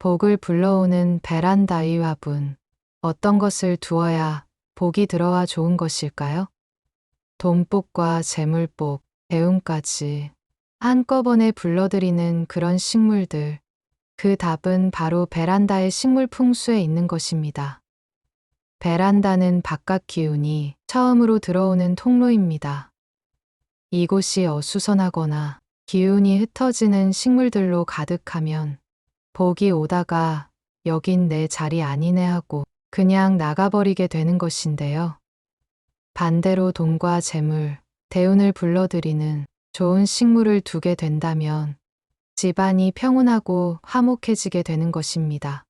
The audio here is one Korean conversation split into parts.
복을 불러오는 베란다의 화분. 어떤 것을 두어야 복이 들어와 좋은 것일까요? 돈복과 재물복, 배움까지 한꺼번에 불러들이는 그런 식물들. 그 답은 바로 베란다의 식물 풍수에 있는 것입니다. 베란다는 바깥 기운이 처음으로 들어오는 통로입니다. 이곳이 어수선하거나 기운이 흩어지는 식물들로 가득하면 복이 오다가 여긴 내 자리 아니네 하고 그냥 나가버리게 되는 것인데요. 반대로 돈과 재물, 대운을 불러들이는 좋은 식물을 두게 된다면 집안이 평온하고 화목해지게 되는 것입니다.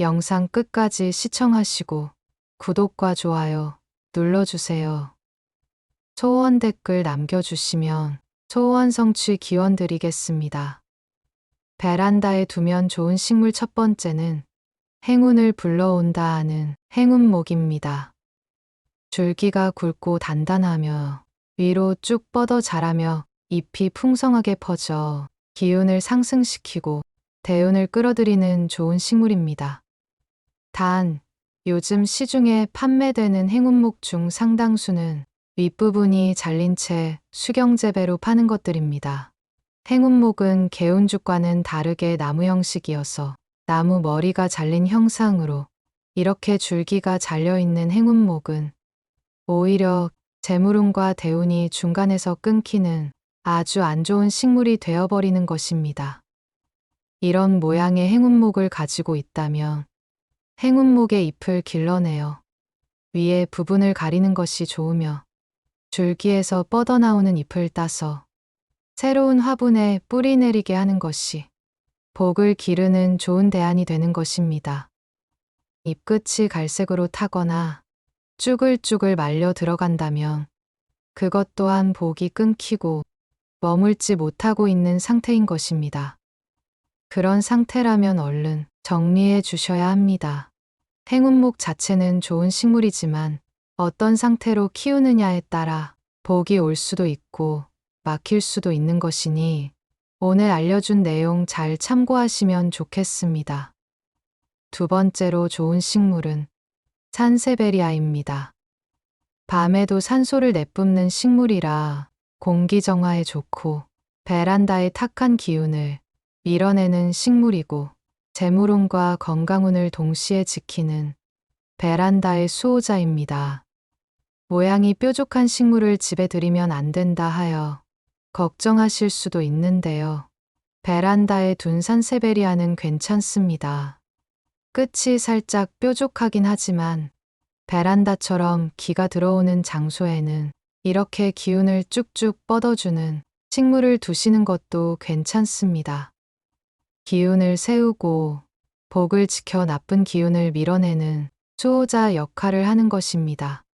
영상 끝까지 시청하시고 구독과 좋아요 눌러주세요. 소원 댓글 남겨주시면 소원 성취 기원 드리겠습니다. 베란다에 두면 좋은 식물 첫 번째는 행운을 불러온다 하는 행운목입니다. 줄기가 굵고 단단하며 위로 쭉 뻗어 자라며 잎이 풍성하게 퍼져 기운을 상승시키고 대운을 끌어들이는 좋은 식물입니다. 단, 요즘 시중에 판매되는 행운목 중 상당수는 윗부분이 잘린 채 수경재배로 파는 것들입니다. 행운목은 개운죽과는 다르게 나무 형식이어서 나무 머리가 잘린 형상으로 이렇게 줄기가 잘려있는 행운목은 오히려 재물운과 대운이 중간에서 끊기는 아주 안 좋은 식물이 되어버리는 것입니다. 이런 모양의 행운목을 가지고 있다면 행운목의 잎을 길러내어 위에 부분을 가리는 것이 좋으며 줄기에서 뻗어나오는 잎을 따서 새로운 화분에 뿌리 내리게 하는 것이 복을 기르는 좋은 대안이 되는 것입니다. 잎끝이 갈색으로 타거나 쭈글쭈글 말려 들어간다면 그것 또한 복이 끊기고 머물지 못하고 있는 상태인 것입니다. 그런 상태라면 얼른 정리해 주셔야 합니다. 행운목 자체는 좋은 식물이지만 어떤 상태로 키우느냐에 따라 복이 올 수도 있고 막힐 수도 있는 것이니 오늘 알려준 내용 잘 참고하시면 좋겠습니다. 두 번째로 좋은 식물은 산세베리아입니다. 밤에도 산소를 내뿜는 식물이라 공기 정화에 좋고 베란다의 탁한 기운을 밀어내는 식물이고 재물운과 건강운을 동시에 지키는 베란다의 수호자입니다. 모양이 뾰족한 식물을 집에 들이면 안 된다 하여 걱정하실 수도 있는데요. 베란다에 둔 산세베리아는 괜찮습니다. 끝이 살짝 뾰족하긴 하지만 베란다처럼 기가 들어오는 장소에는 이렇게 기운을 쭉쭉 뻗어주는 식물을 두시는 것도 괜찮습니다. 기운을 세우고 복을 지켜 나쁜 기운을 밀어내는 수호자 역할을 하는 것입니다.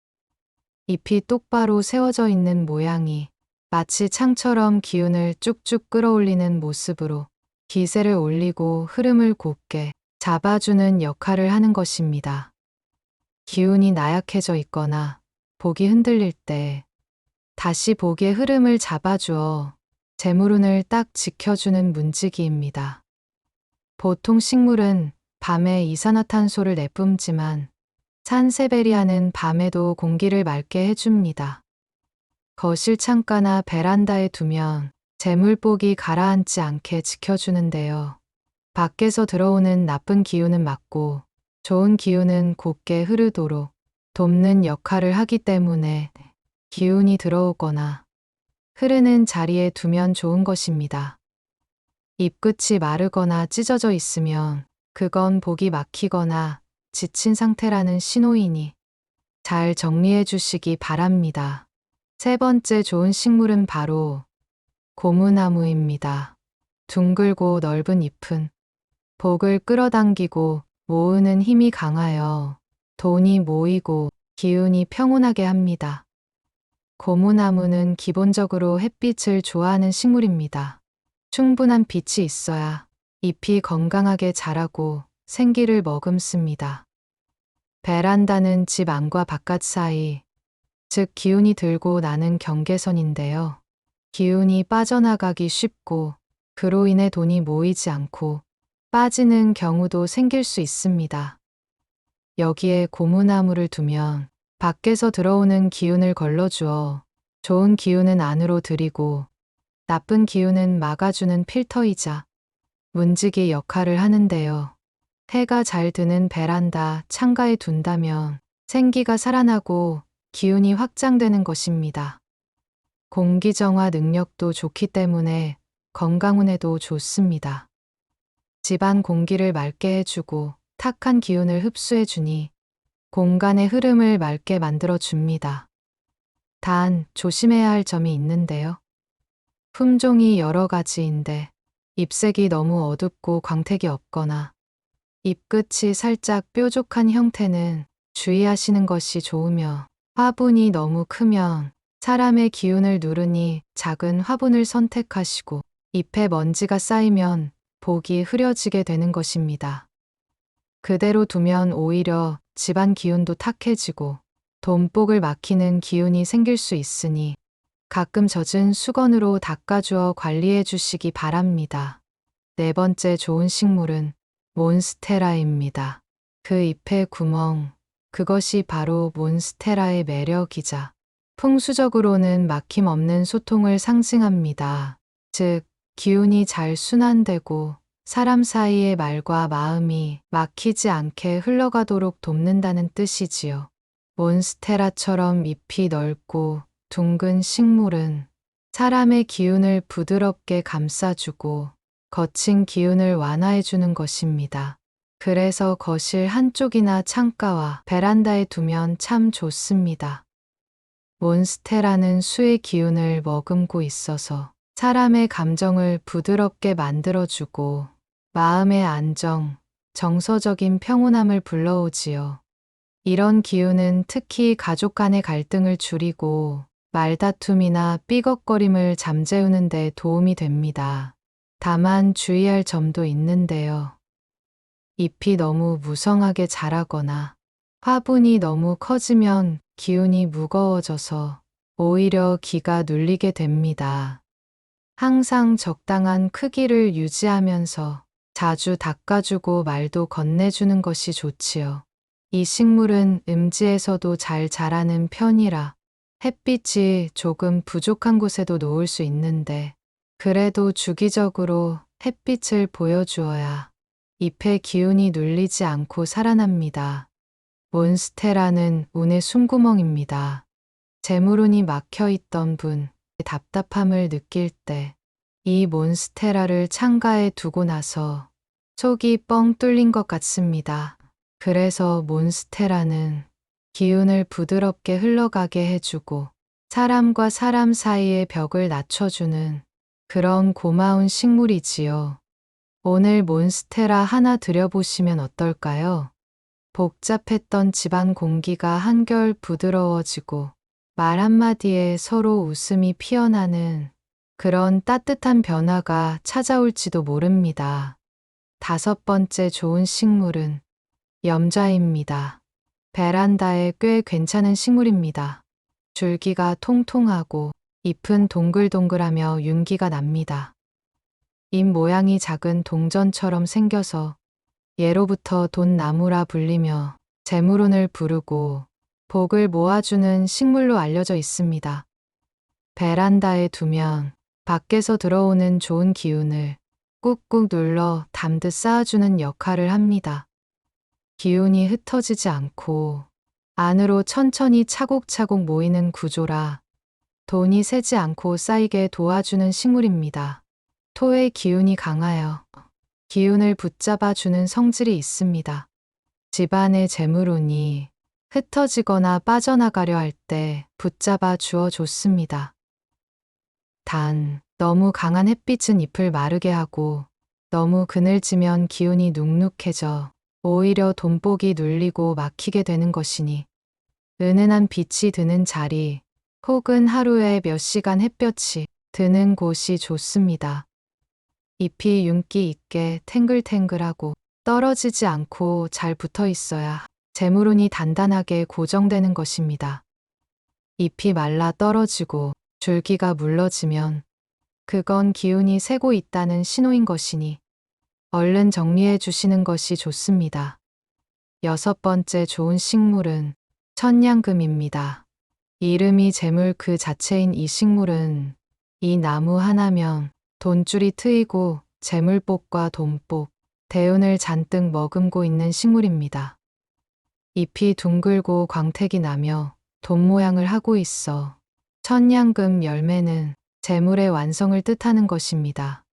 잎이 똑바로 세워져 있는 모양이 마치 창처럼 기운을 쭉쭉 끌어올리는 모습으로 기세를 올리고 흐름을 곧게 잡아주는 역할을 하는 것입니다. 기운이 나약해져 있거나 복이 흔들릴 때 다시 복의 흐름을 잡아주어 재물운을 딱 지켜주는 문지기입니다. 보통 식물은 밤에 이산화탄소를 내뿜지만 산세베리아는 밤에도 공기를 맑게 해줍니다. 거실 창가나 베란다에 두면 재물복이 가라앉지 않게 지켜주는데요. 밖에서 들어오는 나쁜 기운은 막고 좋은 기운은 곧게 흐르도록 돕는 역할을 하기 때문에 기운이 들어오거나 흐르는 자리에 두면 좋은 것입니다. 잎끝이 마르거나 찢어져 있으면 그건 복이 막히거나 지친 상태라는 신호이니 잘 정리해 주시기 바랍니다. 세 번째 좋은 식물은 바로 고무나무입니다. 둥글고 넓은 잎은 복을 끌어당기고 모으는 힘이 강하여 돈이 모이고 기운이 평온하게 합니다. 고무나무는 기본적으로 햇빛을 좋아하는 식물입니다. 충분한 빛이 있어야 잎이 건강하게 자라고 생기를 머금습니다. 베란다는 집 안과 바깥 사이 즉 기운이 들고 나는 경계선인데요. 기운이 빠져나가기 쉽고 그로 인해 돈이 모이지 않고 빠지는 경우도 생길 수 있습니다. 여기에 고무나무를 두면 밖에서 들어오는 기운을 걸러주어 좋은 기운은 안으로 들이고 나쁜 기운은 막아주는 필터이자 문지기 역할을 하는데요. 해가 잘 드는 베란다 창가에 둔다면 생기가 살아나고 기운이 확장되는 것입니다. 공기정화 능력도 좋기 때문에 건강운에도 좋습니다. 집안 공기를 맑게 해주고 탁한 기운을 흡수해주니 공간의 흐름을 맑게 만들어줍니다. 단 조심해야 할 점이 있는데요. 품종이 여러 가지인데 잎색이 너무 어둡고 광택이 없거나 잎끝이 살짝 뾰족한 형태는 주의하시는 것이 좋으며 화분이 너무 크면 사람의 기운을 누르니 작은 화분을 선택하시고 잎에 먼지가 쌓이면 복이 흐려지게 되는 것입니다. 그대로 두면 오히려 집안 기운도 탁해지고 돈복을 막히는 기운이 생길 수 있으니 가끔 젖은 수건으로 닦아주어 관리해 주시기 바랍니다. 네 번째 좋은 식물은 몬스테라입니다. 그 잎의 구멍, 그것이 바로 몬스테라의 매력이자 풍수적으로는 막힘없는 소통을 상징합니다. 즉, 기운이 잘 순환되고 사람 사이의 말과 마음이 막히지 않게 흘러가도록 돕는다는 뜻이지요. 몬스테라처럼 잎이 넓고 둥근 식물은 사람의 기운을 부드럽게 감싸주고 거친 기운을 완화해주는 것입니다. 그래서 거실 한쪽이나 창가와 베란다에 두면 참 좋습니다. 몬스테라는 수의 기운을 머금고 있어서 사람의 감정을 부드럽게 만들어주고 마음의 안정, 정서적인 평온함을 불러오지요. 이런 기운은 특히 가족 간의 갈등을 줄이고 말다툼이나 삐걱거림을 잠재우는 데 도움이 됩니다. 다만 주의할 점도 있는데요. 잎이 너무 무성하게 자라거나 화분이 너무 커지면 기운이 무거워져서 오히려 기가 눌리게 됩니다. 항상 적당한 크기를 유지하면서 자주 닦아주고 말도 건네주는 것이 좋지요. 이 식물은 음지에서도 잘 자라는 편이라 햇빛이 조금 부족한 곳에도 놓을 수 있는데 그래도 주기적으로 햇빛을 보여주어야 잎의 기운이 눌리지 않고 살아납니다. 몬스테라는 운의 숨구멍입니다. 재물운이 막혀 있던 분, 답답함을 느낄 때 이 몬스테라를 창가에 두고 나서 속이 뻥 뚫린 것 같습니다. 그래서 몬스테라는 기운을 부드럽게 흘러가게 해주고 사람과 사람 사이의 벽을 낮춰주는 그런 고마운 식물이지요. 오늘 몬스테라 하나 들여보시면 어떨까요? 복잡했던 집안 공기가 한결 부드러워지고 말 한마디에 서로 웃음이 피어나는 그런 따뜻한 변화가 찾아올지도 모릅니다. 다섯 번째 좋은 식물은 염자입니다. 베란다에 꽤 괜찮은 식물입니다. 줄기가 통통하고 잎은 동글동글하며 윤기가 납니다. 잎 모양이 작은 동전처럼 생겨서 예로부터 돈나무라 불리며 재물운을 부르고 복을 모아주는 식물로 알려져 있습니다. 베란다에 두면 밖에서 들어오는 좋은 기운을 꾹꾹 눌러 담듯 쌓아주는 역할을 합니다. 기운이 흩어지지 않고 안으로 천천히 차곡차곡 모이는 구조라 돈이 새지 않고 쌓이게 도와주는 식물입니다. 토의 기운이 강하여 기운을 붙잡아 주는 성질이 있습니다. 집안의 재물운이 흩어지거나 빠져나가려 할 때 붙잡아 주어 줬습니다. 단, 너무 강한 햇빛은 잎을 마르게 하고 너무 그늘지면 기운이 눅눅해져 오히려 돈복이 눌리고 막히게 되는 것이니 은은한 빛이 드는 자리 혹은 하루에 몇 시간 햇볕이 드는 곳이 좋습니다. 잎이 윤기 있게 탱글탱글하고 떨어지지 않고 잘 붙어 있어야 재물운이 단단하게 고정되는 것입니다. 잎이 말라 떨어지고 줄기가 물러지면 그건 기운이 새고 있다는 신호인 것이니 얼른 정리해 주시는 것이 좋습니다. 여섯 번째 좋은 식물은 천냥금입니다. 이름이 재물 그 자체인 이 식물은 이 나무 하나면 돈줄이 트이고 재물복과 돈복, 대운을 잔뜩 머금고 있는 식물입니다. 잎이 둥글고 광택이 나며 돈 모양을 하고 있어 천냥금 열매는 재물의 완성을 뜻하는 것입니다.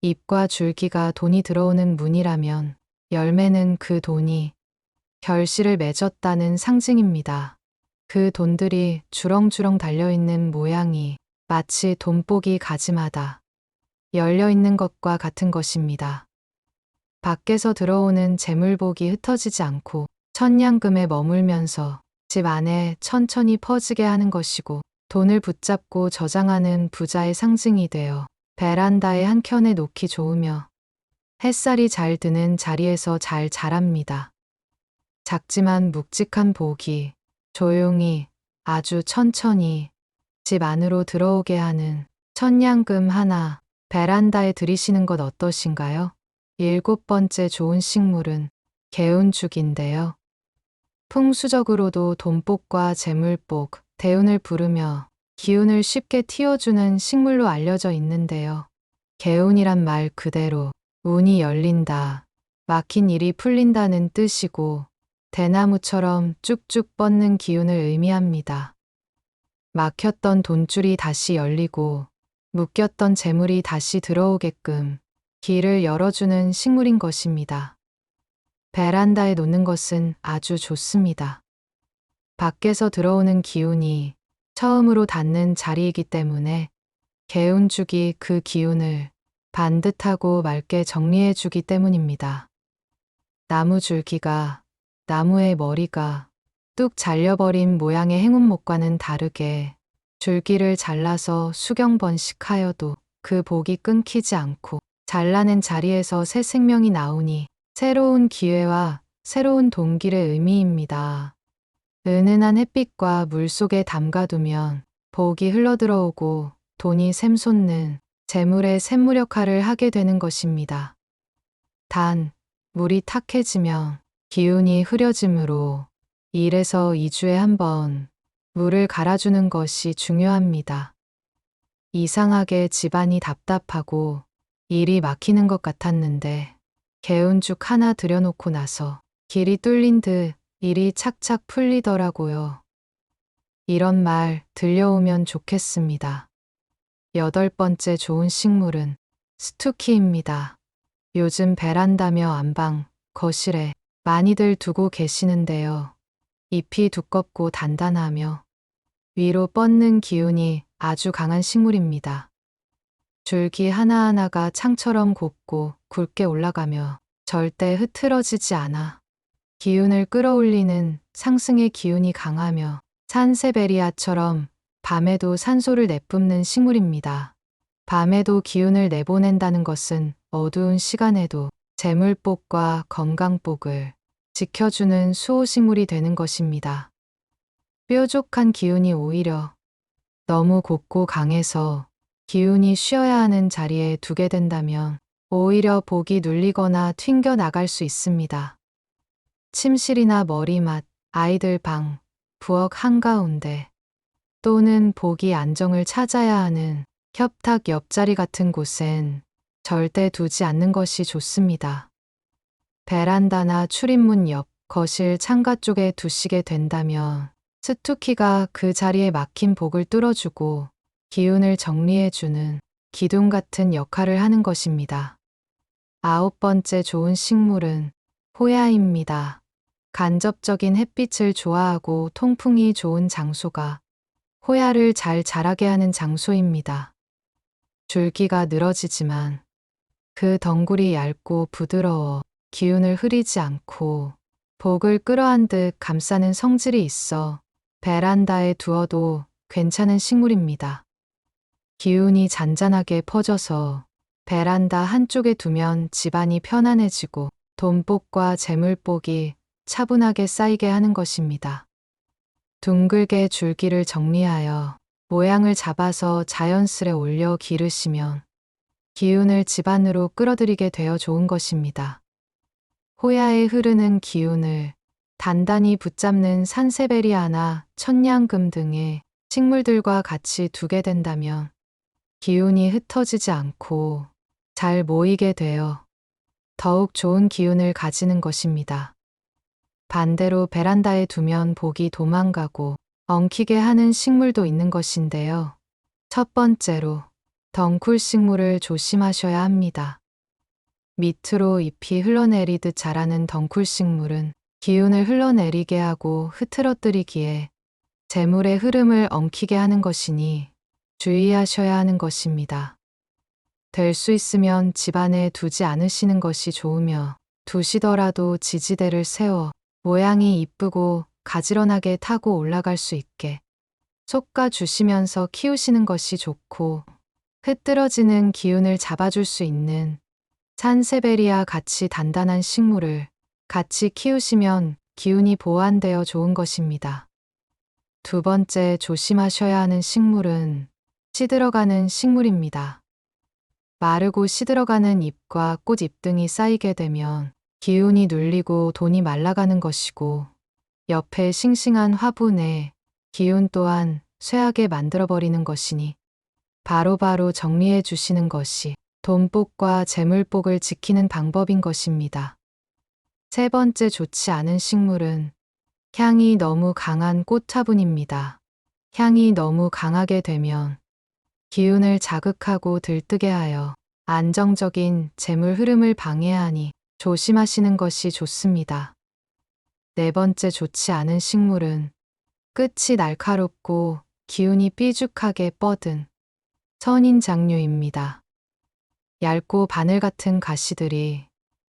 잎과 줄기가 돈이 들어오는 문이라면 열매는 그 돈이 결실을 맺었다는 상징입니다. 그 돈들이 주렁주렁 달려있는 모양이 마치 돈복이 가지마다 열려 있는 것과 같은 것입니다. 밖에서 들어오는 재물복이 흩어지지 않고 천냥금에 머물면서 집 안에 천천히 퍼지게 하는 것이고 돈을 붙잡고 저장하는 부자의 상징이 되어 베란다의 한켠에 놓기 좋으며 햇살이 잘 드는 자리에서 잘 자랍니다. 작지만 묵직한 복이 조용히 아주 천천히 집 안으로 들어오게 하는 천냥금 하나 베란다에 들이시는 것 어떠신가요? 일곱 번째 좋은 식물은 개운죽인데요. 풍수적으로도 돈복과 재물복, 대운을 부르며 기운을 쉽게 틔워주는 식물로 알려져 있는데요. 개운이란 말 그대로 운이 열린다, 막힌 일이 풀린다는 뜻이고 대나무처럼 쭉쭉 뻗는 기운을 의미합니다. 막혔던 돈줄이 다시 열리고 묶였던 재물이 다시 들어오게끔 길을 열어주는 식물인 것입니다. 베란다에 놓는 것은 아주 좋습니다. 밖에서 들어오는 기운이 처음으로 닿는 자리이기 때문에 개운죽이 그 기운을 반듯하고 맑게 정리해 주기 때문입니다. 나무 줄기가 나무의 머리가 뚝 잘려버린 모양의 행운목과는 다르게 줄기를 잘라서 수경 번씩 하여도 그 복이 끊기지 않고 잘라낸 자리에서 새 생명이 나오니 새로운 기회와 새로운 동기의 의미입니다. 은은한 햇빛과 물 속에 담가두면 복이 흘러들어오고 돈이 샘솟는 재물의 샘물 역할을 하게 되는 것입니다. 단, 물이 탁해지면 기운이 흐려지므로 1에서 2주에 한 번 물을 갈아주는 것이 중요합니다. 이상하게 집안이 답답하고 일이 막히는 것 같았는데 개운죽 하나 들여놓고 나서 길이 뚫린 듯 일이 착착 풀리더라고요. 이런 말 들려오면 좋겠습니다. 여덟 번째 좋은 식물은 스투키입니다. 요즘 베란다며 안방, 거실에 많이들 두고 계시는데요. 잎이 두껍고 단단하며 위로 뻗는 기운이 아주 강한 식물입니다. 줄기 하나하나가 창처럼 곱고 굵게 올라가며 절대 흐트러지지 않아 기운을 끌어올리는 상승의 기운이 강하며 산세베리아처럼 밤에도 산소를 내뿜는 식물입니다. 밤에도 기운을 내보낸다는 것은 어두운 시간에도 재물복과 건강복을 지켜주는 수호식물이 되는 것입니다. 뾰족한 기운이 오히려 너무 곱고 강해서 기운이 쉬어야 하는 자리에 두게 된다면 오히려 복이 눌리거나 튕겨 나갈 수 있습니다. 침실이나 머리맡, 아이들 방, 부엌 한가운데 또는 복이 안정을 찾아야 하는 협탁 옆자리 같은 곳엔 절대 두지 않는 것이 좋습니다. 베란다나 출입문 옆, 거실 창가 쪽에 두시게 된다면 스투키가 그 자리에 막힌 복을 뚫어주고 기운을 정리해주는 기둥 같은 역할을 하는 것입니다. 아홉 번째 좋은 식물은 호야입니다. 간접적인 햇빛을 좋아하고 통풍이 좋은 장소가 호야를 잘 자라게 하는 장소입니다. 줄기가 늘어지지만 그 덩굴이 얇고 부드러워 기운을 흐리지 않고 복을 끌어안 듯 감싸는 성질이 있어 베란다에 두어도 괜찮은 식물입니다. 기운이 잔잔하게 퍼져서 베란다 한쪽에 두면 집안이 편안해지고 돈복과 재물복이 차분하게 쌓이게 하는 것입니다. 둥글게 줄기를 정리하여 모양을 잡아서 자연스레 올려 기르시면 기운을 집안으로 끌어들이게 되어 좋은 것입니다. 호야에 흐르는 기운을 단단히 붙잡는 산세베리아나 천냥금 등의 식물들과 같이 두게 된다면 기운이 흩어지지 않고 잘 모이게 되어 더욱 좋은 기운을 가지는 것입니다. 반대로 베란다에 두면 복이 도망가고 엉키게 하는 식물도 있는 것인데요. 첫 번째로 덩쿨 식물을 조심하셔야 합니다. 밑으로 잎이 흘러내리듯 자라는 덩쿨 식물은 기운을 흘러내리게 하고 흐트러뜨리기에 재물의 흐름을 엉키게 하는 것이니 주의하셔야 하는 것입니다. 될 수 있으면 집안에 두지 않으시는 것이 좋으며 두시더라도 지지대를 세워 모양이 이쁘고 가지런하게 타고 올라갈 수 있게 솎아 주시면서 키우시는 것이 좋고 흐트러지는 기운을 잡아줄 수 있는 산세베리아 같이 단단한 식물을 같이 키우시면 기운이 보완되어 좋은 것입니다. 두 번째 조심하셔야 하는 식물은 시들어가는 식물입니다. 마르고 시들어가는 잎과 꽃잎 등이 쌓이게 되면 기운이 눌리고 돈이 말라가는 것이고 옆에 싱싱한 화분에 기운 또한 쇠하게 만들어버리는 것이니 바로바로 바로 정리해 주시는 것이 돈복과 재물복을 지키는 방법인 것입니다. 세 번째 좋지 않은 식물은 향이 너무 강한 꽃화분입니다. 향이 너무 강하게 되면 기운을 자극하고 들뜨게 하여 안정적인 재물 흐름을 방해하니 조심하시는 것이 좋습니다. 네 번째 좋지 않은 식물은 끝이 날카롭고 기운이 삐죽하게 뻗은 선인 장류입니다. 얇고 바늘 같은 가시들이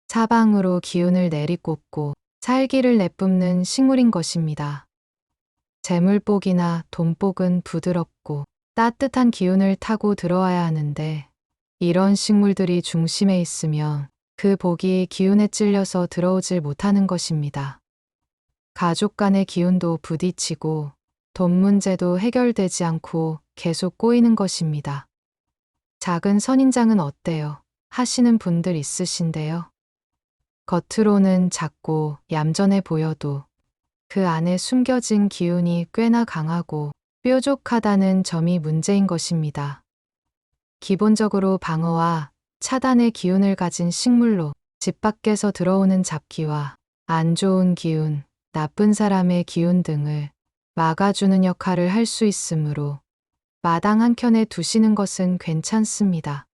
사방으로 기운을 내리꽂고 살기를 내뿜는 식물인 것입니다. 재물복이나 돈복은 부드럽고 따뜻한 기운을 타고 들어와야 하는데 이런 식물들이 중심에 있으면 그 복이 기운에 찔려서 들어오질 못하는 것입니다. 가족 간의 기운도 부딪히고 돈 문제도 해결되지 않고 계속 꼬이는 것입니다. 작은 선인장은 어때요? 하시는 분들 있으신데요. 겉으로는 작고 얌전해 보여도 그 안에 숨겨진 기운이 꽤나 강하고 뾰족하다는 점이 문제인 것입니다. 기본적으로 방어와 차단의 기운을 가진 식물로 집 밖에서 들어오는 잡기와 안 좋은 기운, 나쁜 사람의 기운 등을 막아주는 역할을 할 수 있으므로 마당 한켠에 두시는 것은 괜찮습니다.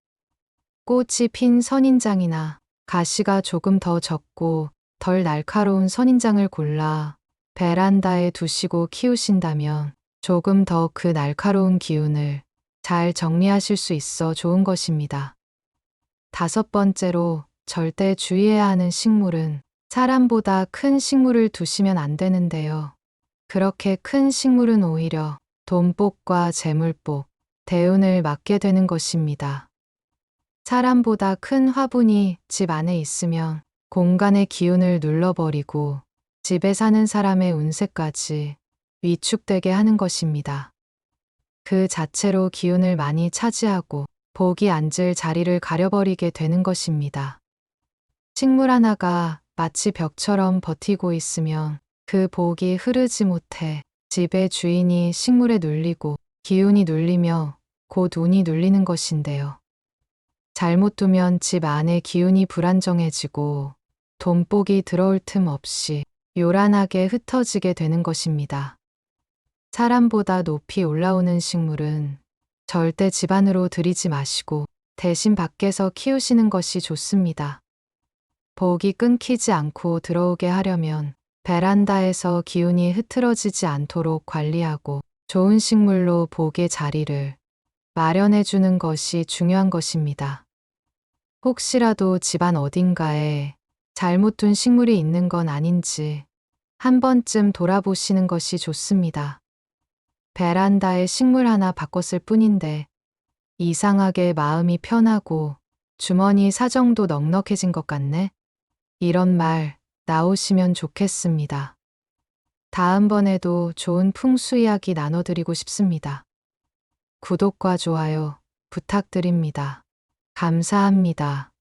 꽃이 핀 선인장이나 가시가 조금 더 적고 덜 날카로운 선인장을 골라 베란다에 두시고 키우신다면 조금 더 그 날카로운 기운을 잘 정리하실 수 있어 좋은 것입니다. 다섯 번째로 절대 주의해야 하는 식물은 사람보다 큰 식물을 두시면 안 되는데요. 그렇게 큰 식물은 오히려 돈복과 재물복, 대운을 막게 되는 것입니다. 사람보다 큰 화분이 집 안에 있으면 공간의 기운을 눌러버리고 집에 사는 사람의 운세까지 위축되게 하는 것입니다. 그 자체로 기운을 많이 차지하고 복이 앉을 자리를 가려버리게 되는 것입니다. 식물 하나가 마치 벽처럼 버티고 있으면 그 복이 흐르지 못해 집의 주인이 식물에 눌리고 기운이 눌리며 곧 운이 눌리는 것인데요. 잘못 두면 집 안에 기운이 불안정해지고 돈복이 들어올 틈 없이 요란하게 흩어지게 되는 것입니다. 사람보다 높이 올라오는 식물은 절대 집안으로 들이지 마시고 대신 밖에서 키우시는 것이 좋습니다. 복이 끊기지 않고 들어오게 하려면 베란다에서 기운이 흐트러지지 않도록 관리하고 좋은 식물로 복의 자리를 마련해 주는 것이 중요한 것입니다. 혹시라도 집안 어딘가에 잘못 둔 식물이 있는 건 아닌지 한 번쯤 돌아보시는 것이 좋습니다. 베란다에 식물 하나 바꿨을 뿐인데 이상하게 마음이 편하고 주머니 사정도 넉넉해진 것 같네. 이런 말 나오시면 좋겠습니다. 다음번에도 좋은 풍수 이야기 나눠드리고 싶습니다. 구독과 좋아요 부탁드립니다. 감사합니다.